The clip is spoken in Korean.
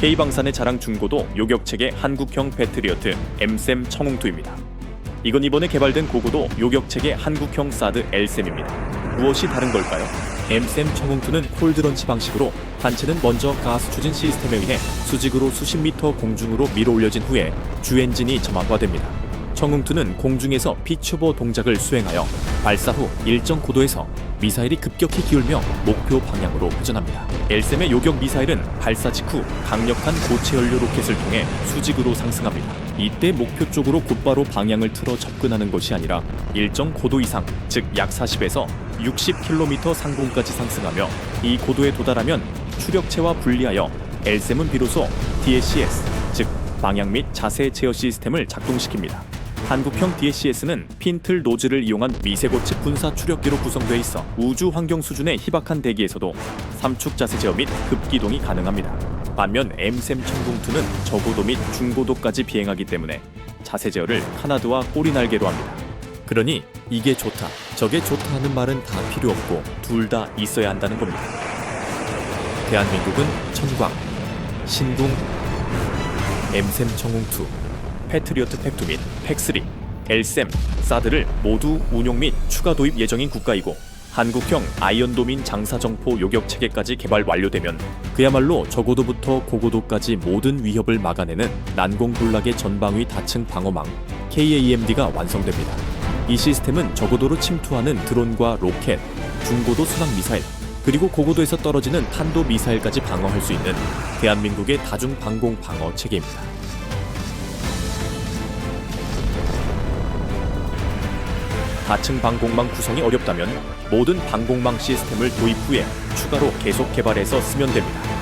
K방산의 자랑 중고도 요격체계 한국형 배트리어트 M샘 청웅2입니다. 이건 이번에 개발된 고고도 요격체계 한국형 사드 L샘입니다. 무엇이 다른 걸까요? M샘 청웅2는 콜드런치 방식으로 단체는 먼저 가스 추진 시스템에 의해 수직으로 수십 미터 공중으로 밀어 올려진 후에 주 엔진이 점압화됩니다. 청웅2는 공중에서 피추버 동작을 수행하여 발사 후 일정 고도에서 미사일이 급격히 기울며 목표 방향으로 회전합니다. 엘셈의 요격 미사일은 발사 직후 강력한 고체 연료 로켓을 통해 수직으로 상승합니다. 이때 목표 쪽으로 곧바로 방향을 틀어 접근하는 것이 아니라 일정 고도 이상, 즉 약 40에서 60km 상공까지 상승하며 이 고도에 도달하면 추력체와 분리하여 엘셈은 비로소 DSCS, 즉 방향 및 자세 제어 시스템을 작동시킵니다. 한국형 DSCS는 핀틀 노즐을 이용한 미세고체 분사 추력기로 구성되어 있어 우주 환경 수준의 희박한 대기에서도 삼축 자세 제어 및 급기동이 가능합니다. 반면 M샘 천궁2는 저고도 및 중고도까지 비행하기 때문에 자세 제어를 카나드와 꼬리 날개로 합니다. 그러니 이게 좋다, 저게 좋다 하는 말은 다 필요 없고 둘 다 있어야 한다는 겁니다. 대한민국은 천광, 신궁, M샘 청웅2, 패트리어트 팩2 및 팩3, 엘셈, 사드를 모두 운용 및 추가 도입 예정인 국가이고 한국형 아이언도민 장사정포 요격 체계까지 개발 완료되면 그야말로 저고도부터 고고도까지 모든 위협을 막아내는 난공불락의 전방위 다층 방어망 KAMD가 완성됩니다. 이 시스템은 저고도로 침투하는 드론과 로켓, 중고도 순항 미사일, 그리고 고고도에서 떨어지는 탄도 미사일까지 방어할 수 있는 대한민국의 다중 방공 방어 체계입니다. 다층 방공망 구성이 어렵다면 모든 방공망 시스템을 도입 후에 추가로 계속 개발해서 쓰면 됩니다.